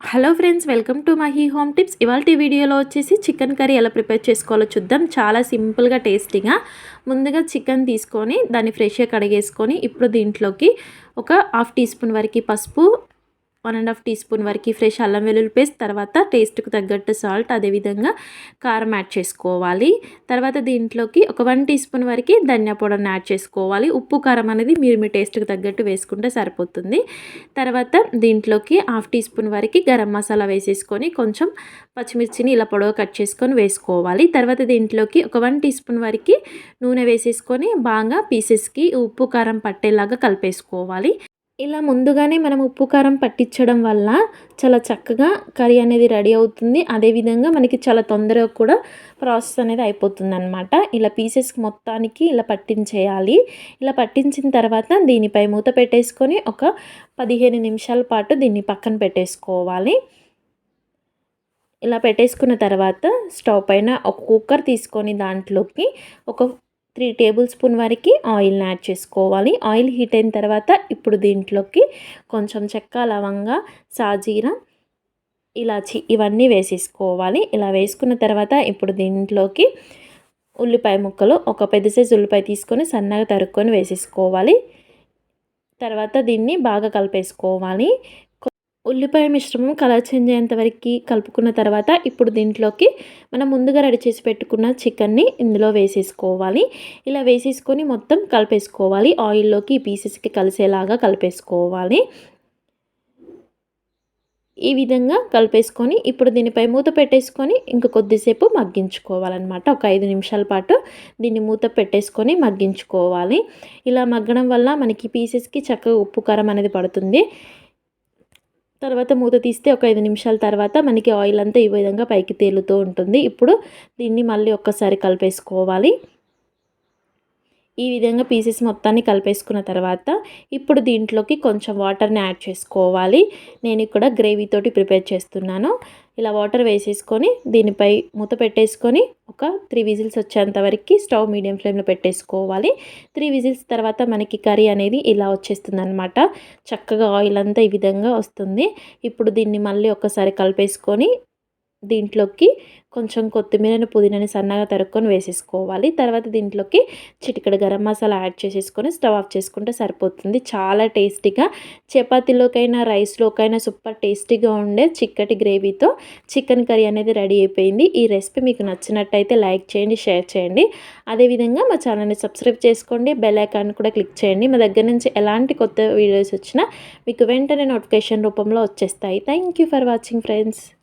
Hello friends welcome to Mahi home tips. ఇవాళ వీడియోలో వచ్చేసి చికెన్ కర్రీ ఎలా ప్రిపేర్ చేసుకోవాలో చూద్దాం. చాలా సింపుల్గా టేస్టీగా ముందుగా చికెన్ తీసుకొని దాన్ని ఫ్రెష్గా కడిగేసుకొని ఇప్పుడు దీంట్లోకి ఒక హాఫ్ టీ స్పూన్ వరకు పసుపు one and half teaspoon వరకు ఫ్రెష్ అల్లం వెల్లుల్లి పేస్ట్ తర్వాత టేస్ట్కి తగ్గట్టు సాల్ట్ అదేవిధంగా కారం యాడ్ చేసుకోవాలి. తర్వాత దీంట్లోకి ఒక వన్ టీ స్పూన్ వరకు ధనియా పౌడర్ని యాడ్ చేసుకోవాలి. ఉప్పు కారం అనేది మీరు మీ టేస్ట్కి తగ్గట్టు వేసుకుంటే సరిపోతుంది. తర్వాత దీంట్లోకి హాఫ్ టీ స్పూన్ వరకు గరం మసాలా వేసేసుకొని కొంచెం పచ్చిమిర్చిని ఇలా పొడవ కట్ చేసుకొని వేసుకోవాలి. తర్వాత దీంట్లోకి ఒక వన్ టీ స్పూన్ వరకు నూనె వేసేసుకొని బాగా పీసెస్కి ఉప్పు కారం పట్టేలాగా కలిపేసుకోవాలి. ఇలా ముందుగానే మనం ఉప్పు కారం పట్టించడం వల్ల చాలా చక్కగా కర్రీ అనేది రెడీ అవుతుంది. అదేవిధంగా మనకి చాలా తొందరగా కూడా ప్రాసెస్ అనేది అయిపోతుంది అనమాట ఇలా పీసెస్ మొత్తానికి ఇలా పట్టించేయాలి. ఇలా పట్టించిన తర్వాత దీనిపై మూత పెట్టేసుకొని ఒక పదిహేను నిమిషాల పాటు దీన్ని పక్కన పెట్టేసుకోవాలి. ఇలా పెట్టేసుకున్న తర్వాత స్టవ్ పైన ఒక కుక్కర్ తీసుకొని దాంట్లోకి ఒక త్రీ టేబుల్ స్పూన్ వరకు ఆయిల్ని యాడ్ చేసుకోవాలి. ఆయిల్ హీట్ అయిన తర్వాత ఇప్పుడు దీంట్లోకి కొంచెం చెక్క లవంగా సాజీరా ఇలాచి ఇవన్నీ వేసేసుకోవాలి. ఇలా వేసుకున్న తర్వాత ఇప్పుడు దీంట్లోకి ఉల్లిపాయ ముక్కలు ఒక పెద్ద సైజు ఉల్లిపాయ తీసుకొని సన్నగా తరుక్కొని వేసేసుకోవాలి. తర్వాత దీన్ని బాగా కలిపేసుకోవాలి. ఉల్లిపాయ మిశ్రమం కలర్ చేంజ్ అయ్యేంత వరకు కలుపుకున్న తర్వాత ఇప్పుడు దీంట్లోకి మనం ముందుగా రెడీ చేసి పెట్టుకున్న చికెన్ని ఇందులో వేసేసుకోవాలి. ఇలా వేసేసుకొని మొత్తం కలిపేసుకోవాలి. ఆయిల్లోకి ఈ పీసెస్కి కలిసేలాగా కలిపేసుకోవాలి. ఈ విధంగా కలిపేసుకొని ఇప్పుడు దీనిపై మూత పెట్టేసుకొని ఇంక కొద్దిసేపు మగ్గించుకోవాలన్నమాట. ఒక ఐదు నిమిషాల పాటు దీన్ని మూత పెట్టేసుకొని మగ్గించుకోవాలి. ఇలా మగ్గడం వల్ల మనకి పీసెస్కి చక్కగా ఉప్పు కారం అనేది పడుతుంది. తర్వాత మూత తీస్తే ఒక ఐదు నిమిషాల తర్వాత మనకి ఆయిల్ అంతా ఈ విధంగా పైకి తేలుతూ ఉంటుంది. ఇప్పుడు దీన్ని మళ్ళీ ఒక్కసారి కలిపేసుకోవాలి. ఈ విధంగా పీసెస్ మొత్తాన్ని కలిపేసుకున్న తర్వాత ఇప్పుడు దీంట్లోకి కొంచెం వాటర్ని యాడ్ చేసుకోవాలి. నేను ఇక్కడ గ్రేవీతోటి ప్రిపేర్ చేస్తున్నాను. ఇలా వాటర్ వేసేసుకొని దీనిపై మూత పెట్టేసుకొని ఒక త్రీ విజిల్స్ వచ్చేంత వరకు స్టవ్ మీడియం ఫ్లేమ్లో పెట్టేసుకోవాలి. త్రీ విజిల్స్ తర్వాత మనకి కర్రీ అనేది ఇలా వచ్చేస్తుంది అనమాట చక్కగా ఆయిల్ అంతా ఈ విధంగా వస్తుంది. ఇప్పుడు దీన్ని మళ్ళీ ఒకసారి కలిపేసుకొని దీంట్లోకి కొంచెం కొత్తిమీరని పుదీనాని సన్నగా తరుక్కొని వేసేసుకోవాలి. తర్వాత దీంట్లోకి చిటికడ గరం మసాలా యాడ్ చేసేసుకొని స్టవ్ ఆఫ్ చేసుకుంటే సరిపోతుంది. చాలా టేస్టీగా చపాతీలోకైనా రైస్లోకైనా సూపర్ టేస్టీగా ఉండే చిక్కటి గ్రేవీతో చికెన్ కర్రీ అనేది రెడీ అయిపోయింది. ఈ రెసిపీ మీకు నచ్చినట్టయితే లైక్ చేయండి షేర్ చేయండి. అదేవిధంగా మా ఛానల్ని సబ్స్క్రైబ్ చేసుకోండి. బెల్ ఐకాన్ కూడా క్లిక్ చేయండి. మా దగ్గర నుంచి ఎలాంటి కొత్త వీడియోస్ వచ్చినా మీకు వెంటనే నోటిఫికేషన్ రూపంలో వచ్చేస్తాయి. Thank for watching friends.